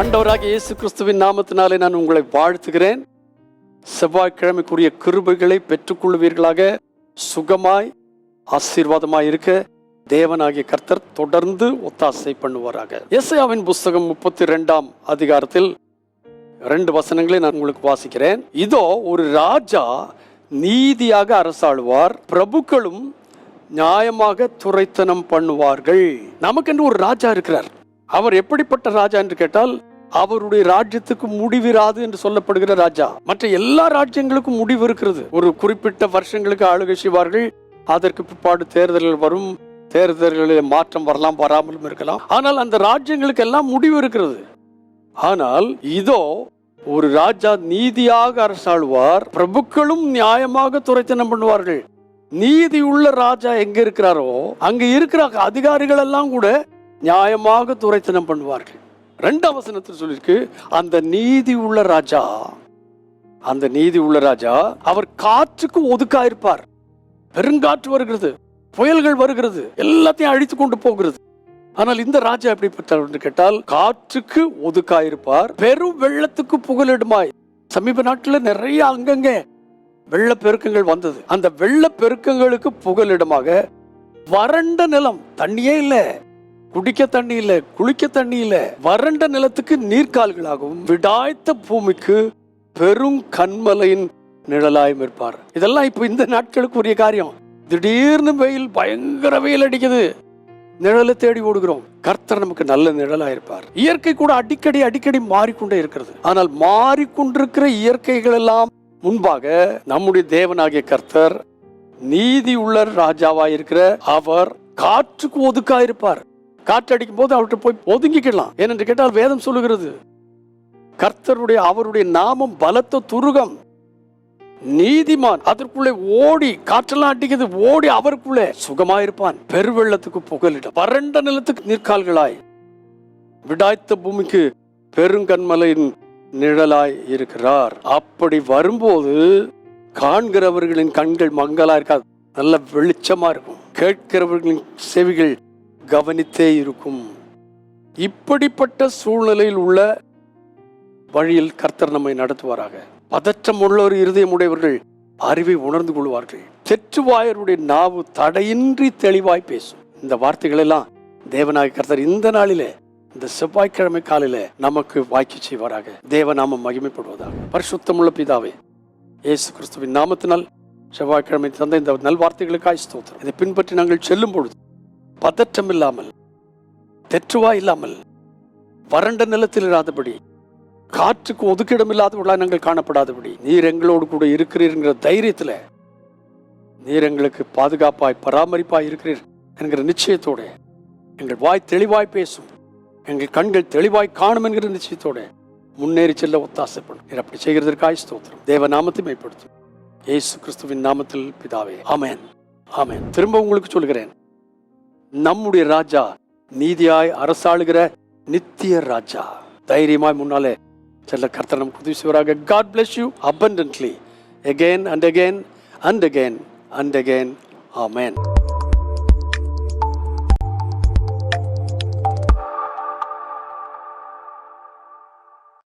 அண்டவராக இயேசு கிறிஸ்துவின் நாமத்தினாலே நான் உங்களை வாழ்த்துகிறேன். செவ்வாய்க்கிழமைக்குரிய கிருபைகளை பெற்றுக்கொள்வீர்களாக. சுகமாய் ஆசீர்வாதமாய் இருக்க தேவனாகிய கர்த்தர் தொடர்ந்து ஒத்தாசை பண்ணுவாராக. எஸ்ஐயாவின் புஸ்தகம் முப்பத்தி ரெண்டாம் அதிகாரத்தில் ரெண்டு வசனங்களை நான் உங்களுக்கு வாசிக்கிறேன். இதோ ஒரு ராஜா நீதியாக அரசாளுவார் பிரபுக்களும் நியாயமாக துரைத்தனம் பண்ணுவார்கள். நமக்கென்று ஒரு ராஜா இருக்கிறார். அவர் எப்படிப்பட்ட ராஜா என்று கேட்டால் அவருடைய ராஜ்யத்துக்கு முடிவிராது என்று சொல்லப்படுகிற ராஜா. மற்ற எல்லா ராஜ்யங்களுக்கும் முடிவு இருக்கிறது. ஒரு குறிப்பிட்ட வருஷங்களுக்கு ஆளுகை செய்வார்கள். அதற்கு பிற்பாடு தேர்தல்கள் வரும். தேர்தல்களில் மாற்றம் வரலாம் வராமலும் இருக்கலாம். ஆனால் அந்த ராஜ்யங்களுக்கு எல்லாம் முடிவு இருக்கிறது. ஆனால் இதோ ஒரு ராஜா நீதியாக அரசாழ்வார் பிரபுக்களும் நியாயமாக துரைத்தனம் பண்ணுவார்கள். நீதி உள்ள ராஜா எங்க இருக்கிறாரோ அங்க இருக்கிற அதிகாரிகள் எல்லாம் கூட நியாயமாக துரைத்தனம் பண்ணுவார்கள். ரெண்டாம் வசனத்தில் சொல்லியிருக்கு அந்த நீதி உள்ள ராஜா அந்த நீதி உள்ள ராஜா அவர் காற்றுக்கு ஒதுக்காயிருப்பார். பெருங்காற்று வருகிறது புயல்கள் வருகிறது எல்லாத்தையும் அழித்து கொண்டு போகிறது. ஆனால் இந்த ராஜா எப்படிப்பட்டவர் என்று கேட்டால் காற்றுக்கு ஒதுக்காயிருப்பார் பெரும் வெள்ளத்துக்கு புகலிடுமாய். சமீப நாட்டில் நிறைய அங்கங்க வெள்ள பெருக்கங்கள் வந்தது. அந்த வெள்ளப்பெருக்கங்களுக்கு புகலிடமாக வறண்ட நிலம் தண்ணியே இல்ல. குடிக்க தண்ணி இல்ல குளிக்க தண்ணி இல்ல. வறண்ட நிலத்துக்கு நீர்க்கால்களாகவும் விடாய்த்த பூமிக்கு பெரும் கண்மலையின் நிழலாயும் இருப்பார். இதெல்லாம் இப்போ இந்த நாட்களுக்கு உரிய காரியம். திடீர்னு வெயில் பயங்கர வெயில் அடிக்குது. நிழலை தேடி ஓடுகிறோம். கர்த்தர் நமக்கு நல்ல நிழலா இருப்பார் இயற்கை கூட அடிக்கடி அடிக்கடி மாறிக்கொண்டே இருக்கிறது. ஆனால் மாறிக்கொண்டிருக்கிற இயற்கைகள் எல்லாம் முன்பாக நம்முடைய தேவனாகிய கர்த்தர் நீதி உள்ள ராஜாவா இருக்கிற அவர் காற்றுக்கு ஒதுக்கா இருப்பார் காற்றடிக்கும் போது அவர்கிட்ட போய் ஒதுங்கிக்கலாம் ஏனென்று கேட்டால் வேதம் சொல்லுகிறது கர்த்தருடைய அவருடைய நாமம் பலத்த துருகம். நீதிமான் அதற்குள்ளே ஓடி காற்றெல்லாம் அடிக்குது ஓடி அவருக்குள்ளே சுகமாயிருப்பான். பெருவெள்ளத்துக்கு புகலிடம். வறண்ட நிலத்துக்கு நீர்க்கால்களாய் விடாய்த்த பூமிக்கு பெருங்கண்மலையின் நிழலாய் இருக்கிறார். அப்படி வரும்போது காண்கிறவர்களின் கண்கள் மங்களா இருக்காது. நல்ல வெளிச்சமா இருக்கும். கேட்கிறவர்களின் செவிகள் கவனித்தே இருக்கும். இப்படிப்பட்ட சூழ்நிலையில் உள்ள வழியில் கர்த்தர் நம்மை நடத்துவாராக. பதற்றம் உள்ள ஒரு அறிவை உணர்ந்து கொள்வார்கள். தெற்றுவாயருடைய நாவு தடையின்றி தெளிவாய் பேசும். இந்த வார்த்தைகள் எல்லாம் தேவனாக கர்த்தர் இந்த நாளிலே இந்த செவ்வாய்க்கிழமை காலையில நமக்கு வாய்க்கு செய்வாராக. தேவநாமம் மகிமைப்படுவதாக. பரிசுத்தமுள்ள பிதாவே இயேசு கிறிஸ்துவின் நாமத்தினால் செவ்வாய்க்கிழமை தந்த இந்த நல்வார்த்தைகளுக்காய் ஸ்தோத்திரம். இதை பின்பற்றி நாங்கள் செல்லும் பொழுது பதற்றம் இல்லாமல் தெற்றுவா இல்லாமல் வறண்ட நிலத்தில் இராதபடி காற்றுக்கு ஒதுக்கிடம் இல்லாதவர்களாக நாங்கள் காணப்படாதபடி நீர் எங்களோடு கூட இருக்கிறீர்ங்கிற தைரியத்துல நீர் எங்களுக்கு பாதுகாப்பாய் பராமரிப்பாய் இருக்கிறீர் என்கிற நிச்சயத்தோட எங்கள் வாய் தெளிவாய் பேசும் எங்கள் கண்கள் தெளிவாய் காணும் என்கிற நிச்சயத்தோட முன்னேறி செல்ல ஒத்தாசைப்படும். நீர் அப்படி செய்கிறதற்காய் ஸ்தோத்திரம். தேவ நாமத்தை மேம்படுத்தும். இயேசு கிறிஸ்துவின் நாமத்தில் பிதாவே ஆமேன். ஆமேன். திரும்ப உங்களுக்கு சொல்கிறேன். நம்முடைய ராஜா நீதியாய் அரசாளுகிற நித்திய ராஜா. தைரியமாய் முன்னாலே செல்ல கர்த்தர் நமக்கு உதவி செய்வாராக God bless you abundantly again and again and again and again amen